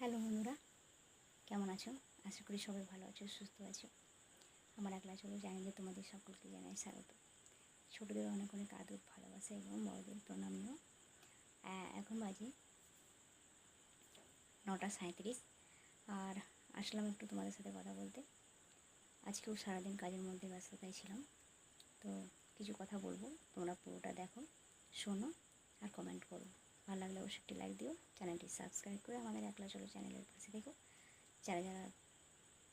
Hello বন্ধুরা কেমন আছো? আশা করি সবাই ভালো আছো সুস্থ আছো। আমার একলা চলো চ্যানেলে তোমাদের সকলকে জানাই স্বাগত। ছোটোদের অনেক অনেক আদর ভালোবাসা এবং বড়দের প্রণামীয় আহ, এখন বাজে নটা সাঁত্রিশ আর আসলাম একটু তোমাদের সাথে কথা বলতে। আজকেও সারাদিন কাজের মধ্যে ব্যস্ততায় ছিলাম। তো কিছু কথা বলব তোমরা পুরোটা দেখো শোনো আর কমেন্ট করো। ভালো লাগলে অবশ্যই একটি লাইক দিও। চ্যানেলটি সাবস্ক্রাইব করে আমাদের একলা চলো চ্যানেলের পাশে দেখো যারা যারা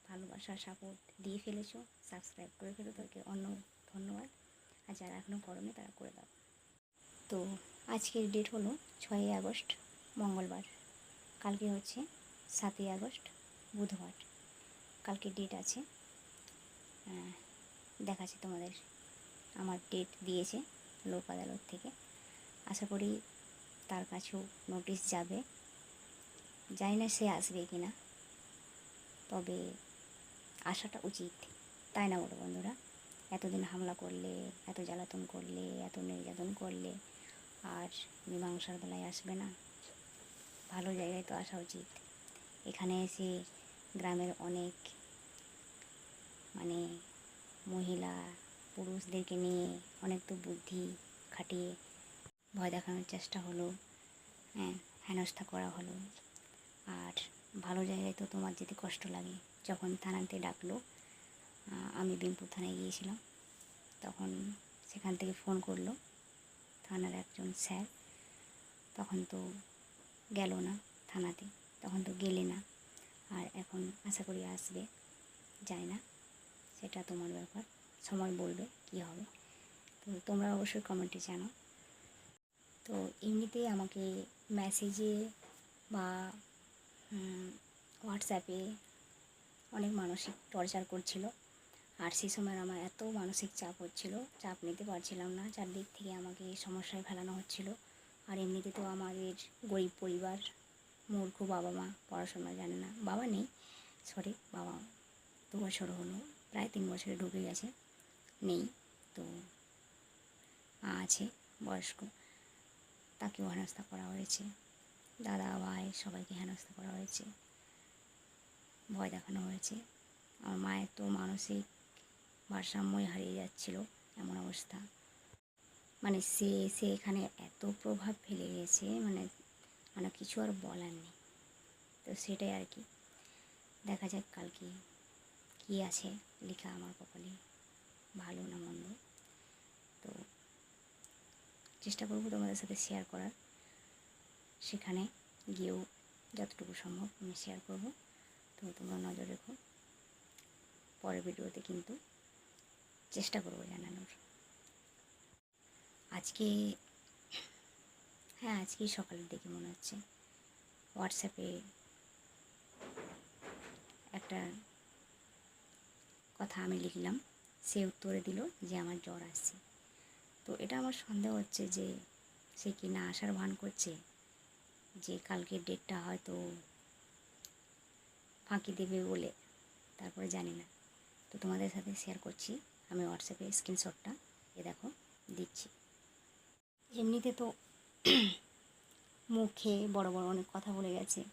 ভালোবাসা সাপোর্ট দিয়ে ফেলেছো সাবস্ক্রাইব করে ফেলো, তাদেরকে অন্য ধন্যবাদ। আর যারা এখনও করোনি, তারা করে দাও। তো আজকের ডেট হলো ছয়ই আগস্ট, মঙ্গলবার। কালকে হচ্ছে সাতই আগস্ট, বুধবার। কালকে ডেট আছে। দেখাচ্ছে তোমাদের। আমার ডেট দিয়েছে লোক আদালত থেকে। আশা করি তার কাছেও নোটিশ যাবে। জানি না সে আসবে কি না তবে আসাটা উচিত। তাই না বলো বন্ধুরা? এতদিন হামলা করলে, এত জ্বালাতন করলে, এত নির্যাতন করলে আর মীমাংসার বেলায় আসবে না। ভালো জায়গায় তো আসা উচিত। এখানে এসে গ্রামের অনেক মানে মহিলা, পুরুষদেরকে নিয়ে অনেক তো বুদ্ধি খাটিয়ে ভয় দেখানোর চেষ্টা হলো হ্যাঁ হেনস্থা করা হলো। আর ভালো জায়গায় তো তোমার যেতে কষ্ট লাগে। যখন থানাতে ডাকলো আমি বিনপুর থানায় গিয়েছিলাম। তখন সেখান থেকে ফোন করল থানার একজন স্যার। তখন তো গেল না থানাতে, তখন তো গেলে না। আর এখন আশা করি আসবে, যায় না। সেটা তোমার ব্যাপার। সময় বলবে কি হবে। তো তোমরা অবশ্যই কমেন্টে জানাও। তো এমনিতে আমাকে মেসেজে বা হোয়াটসঅ্যাপে অনেক মানসিক টর্চার করছিল। আর সেই সময় আমার এত মানসিক চাপ হচ্ছিল, চাপ নিতে পারছিলাম না। চারদিক থেকে আমাকে সমস্যায় ফেলানো হচ্ছিল। আর এমনিতে তো আমাদের গরিব পরিবার, মূর্খ বাবা মা পড়াশোনা জানে না। বাবা নেই সরি বাবা দু বছর হলো, প্রায় তিন বছরে ঢুকে গেছে, নেই, তো আছে, বয়স্ক। তাকেও হেনস্থা করা হয়েছে। দাদা, ভাই সবাইকে হেনস্থা করা হয়েছে। ভয় দেখানো হয়েছে। আমার মায়ের তো মানসিক ভারসাম্যই হারিয়ে যাচ্ছিল এমন অবস্থা। মানে সে সে এখানে এত প্রভাব ফেলে গেছে মানে মানে কিছু আর বলার নেই। তো সেটাই আর কি। দেখা যাক কালকে কী আছে লেখা আমার কপালে, ভালো না মন্দ। তো চেষ্টা করব তোমাদের সাথে শেয়ার করার। সেখানে গিয়েও যতটুকু সম্ভব আমি শেয়ার করব। তো তোমরা নজর রেখো। পরের ভিডিওতে কিন্তু চেষ্টা করব জানানোর। আজকে হ্যাঁ আজকেই সকালের দিকে মনে হচ্ছে। হোয়াটসঅ্যাপে একটা কথা আমি লিখলাম। সে উত্তরে দিল যে, আমার জ্বর আসছে। তো এটা আমার সন্দেহ হচ্ছে যে সে কি না আসার ভান করছে? যে কালকের ডেটটা হয়তো ফাঁকি দেবে বলে, তারপরে জানি না। তো তোমাদের সাথে শেয়ার করছি। আমি হোয়াটসঅ্যাপে স্ক্রিনশটটা এ দেখো, দিচ্ছি। এমনিতে তো মুখে বড় বড় অনেক কথা বলে গেছে।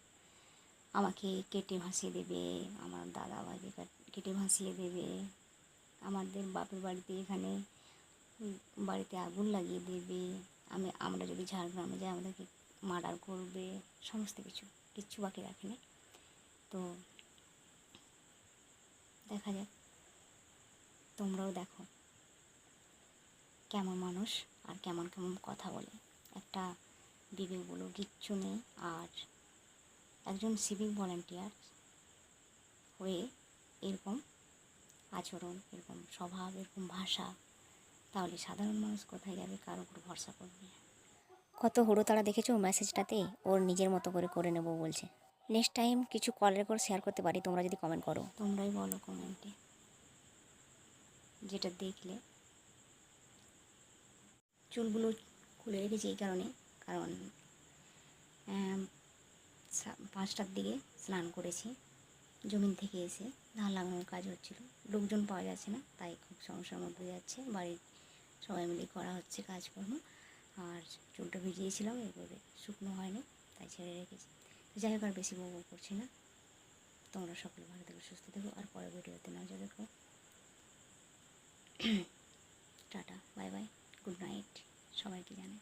আমাকে কেটে ভাসিয়ে দেবে, আমার দাদা ভাইকে কেটে ভাসিয়ে দেবে। আমাদের বাপের বাড়িতে এখানে বাড়িতে আগুন লাগিয়ে দেবে, আমি, আমরা যদি ঝাড়গ্রামে যাই, আমাদেরকে মার্ডার করবে, সমস্ত কিছু, কিচ্ছু বাকি রাখেনি তো দেখা যাক, তোমরাও দেখো কেমন মানুষ আর কেমন কেমন কথা বলে। একটা বিবেক বলো, কিচ্ছু নেই। আর একজন সিভিক ভলেন্টিয়ার হয়ে এরকম আচরণ, এরকম স্বভাব, এরকম ভাষা তাহলে সাধারণ মানুষ কোথায় যাবে? কার উপর ভরসা করবে? কত হুড়োতাড়া দেখেছ মেসেজটাতে ওর নিজের মতো করে করে নেব বলছে। নেক্সট টাইম কিছু কল রেকর্ড শেয়ার করতে পারি তোমরা যদি কমেন্ট করো। তোমরাই বলো কমেন্টে যেটা দেখলে। চুলগুলো খুলে রেখেছি এই কারণে কারণ পাঁচটার দিকে স্নান করেছি। জমিন থেকে এসে ধান লাগানোর কাজ হচ্ছিল। লোকজন পাওয়া যাচ্ছে না তাই খুব সমস্যার মধ্যে যাচ্ছে। বাড়ির সবাই মিলে করা হচ্ছে কাজকর্ম। আর চুলটা ভিজিয়েছিলাম এরপরে শুকনো হয়নি, তাই ছেড়ে রেখেছি। যাই হোক, আর বেশি বউ করছি না। তোমরা সকলে ভালো থেকো, সুস্থ থেকো, আর পরে ভিডিওতে নজর রেখো tata, bye bye, good night, সবাইকে জানে